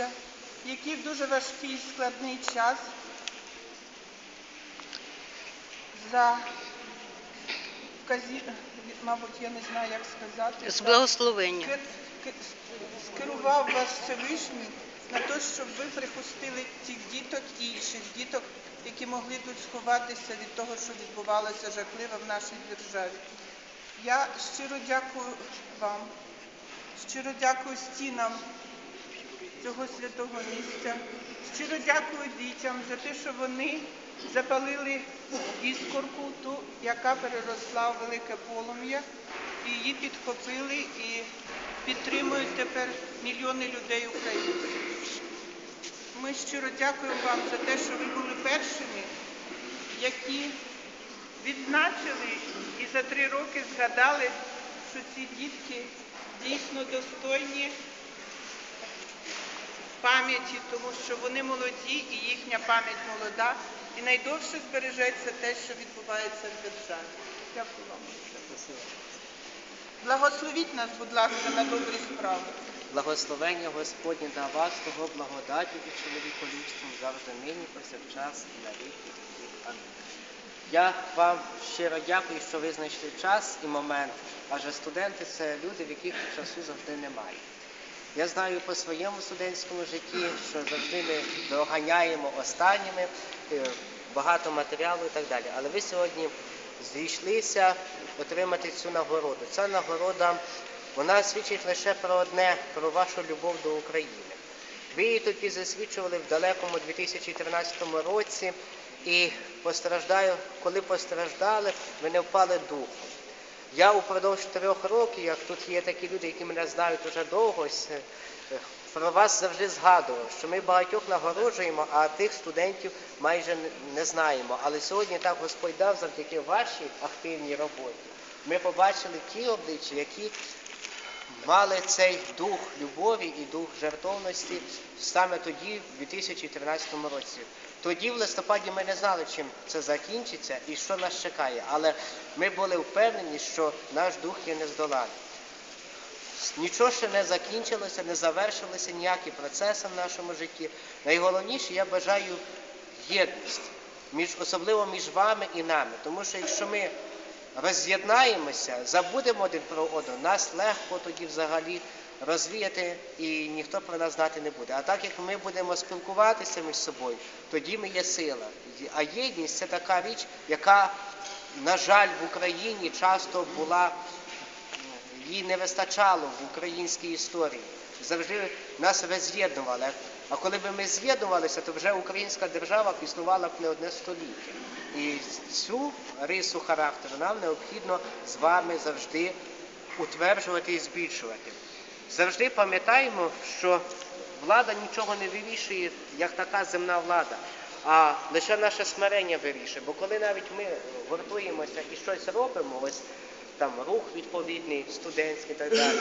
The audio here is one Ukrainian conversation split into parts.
міста, які в дуже важкий і складний час за вказі... мабуть, я не знаю, як сказати. З благословення. Ке- ке- скерував вас Всевишній на те, щоб ви припустили тих діток і інших діток, які могли тут сховатися від того, що відбувалося жахливо в нашій державі. Я щиро дякую вам, щиро дякую стінам цього святого місця. Щиро дякую дітям за те, що вони запалили іскорку, ту, яка переросла в велике полум'я, і її підхопили і підтримують тепер мільйони людей українців. Ми щиро дякуємо вам за те, що ви були першими, які відзначили і за три роки згадали, що ці дітки дійсно достойні пам'яті, тому що вони молоді і їхня пам'ять молода, і найдовше збережеться те, що відбувається в державі. Дякую вам. Благословіть нас, будь ласка, на добрі справи. Благословення Господнє на вас, того благодаті і чоловіколюбством завжди нині, повсякчас і на віки. Амінь. Я вам щиро дякую, що ви знайшли час і момент, адже студенти це люди, в яких часу завжди немає. Я знаю по своєму студентському житті, що завжди ми доганяємо останніми, е, багато матеріалу і так далі. Але ви сьогодні зійшлися отримати цю нагороду. Ця нагорода вона свідчить лише про одне, про вашу любов до України. Ви її тоді засвідчували в далекому 2013 році, і постраждаю, коли постраждали, ви не впали духом. Я упродовж трьох років, як тут є такі люди, які мене знають уже довго, е, про вас завжди згадував, що ми багатьох нагороджуємо, а тих студентів майже не- знаємо. Але сьогодні так Господь дав завдяки вашій активній роботі. Ми побачили ті обличчя, які мали цей дух любові і дух жертовності саме тоді, в 2013 році. Тоді, в листопаді, ми не знали, чим це закінчиться і що нас чекає, але ми були впевнені, що наш дух є нездоланий. Нічого ще не закінчилося, не завершилися ніякі процеси в нашому житті. Найголовніше я бажаю єдність, особливо між вами і нами. Тому що якщо ми роз'єднаємося, забудемо один про одного, нас легко тоді взагалі розвіяти і ніхто про нас знати не буде. А так як ми будемо спілкуватися між собою, тоді ми є сила. А єдність це така річ, яка, на жаль, в Україні часто була їй не вистачало в українській історії. Завжди нас роз'єднували. А коли б ми з'єднувалися, то вже українська держава існувала б не одне століття. І цю рису характеру нам необхідно з вами завжди утверджувати і збільшувати. Завжди пам'ятаємо, що влада нічого не вирішує, як така земна влада, а лише наше смирення вирішує. Бо коли навіть ми гуртуємося і щось робимо, ось там рух відповідний, студентський і так далі.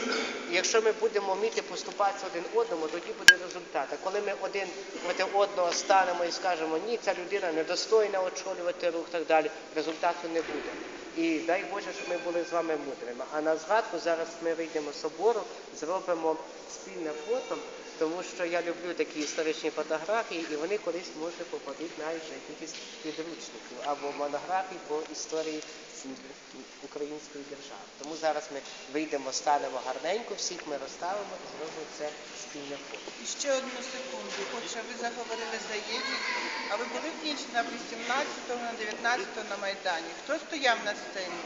І якщо ми будемо вміти поступатися один одному, тоді буде результат. А коли ми один проти одного станемо і скажемо, ні, ця людина недостойна очолювати рух і так далі, результату не буде. І дай Боже, щоб ми були з вами мудрими. А на згадку зараз ми вийдемо з собору, зробимо спільне фото, тому що я люблю такі історичні фотографії, і вони колись може попадуть навіть на якісь підручників або монографії по історії української держави. Тому зараз ми вийдемо, станемо гарненько, всіх ми розставимо і зробимо це спільне фото. І ще одну секунду. Отже, ви заговорили за єдність, а ви були в ніч на 18-го, на 19-го на Майдані. Хто стояв на сцені?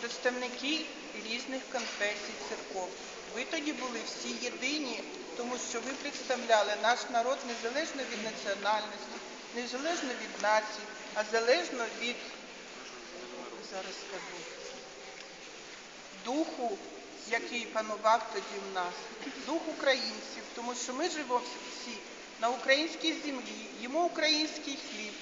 Представники різних конфесій, церков. Ви тоді були всі єдині, тому що ви представляли наш народ незалежно від національності, незалежно від нації, а залежно від зараз скажу духу, який панував тоді в нас, дух українців, тому що ми живемо всі на українській землі, їмо український хліб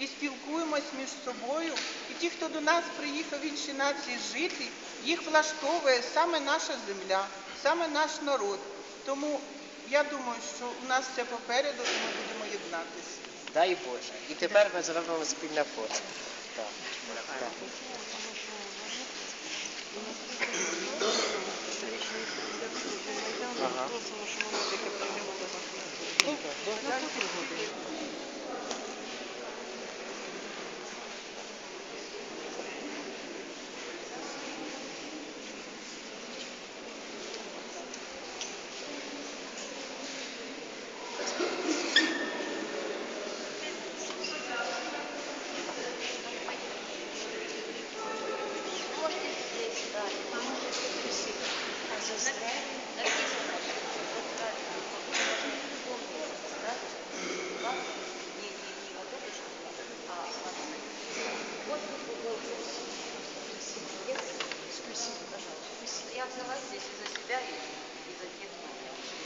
і спілкуємось між собою. І ті, хто до нас приїхав в інші нації жити, їх влаштовує саме наша земля, саме наш народ. Тому я думаю, що у нас все попереду і ми будемо єднатися. Дай Боже. І тепер ми зробимо спільне фото. Так. Так. Взяла здесь и за себя, и, и за тех, кто меня учили.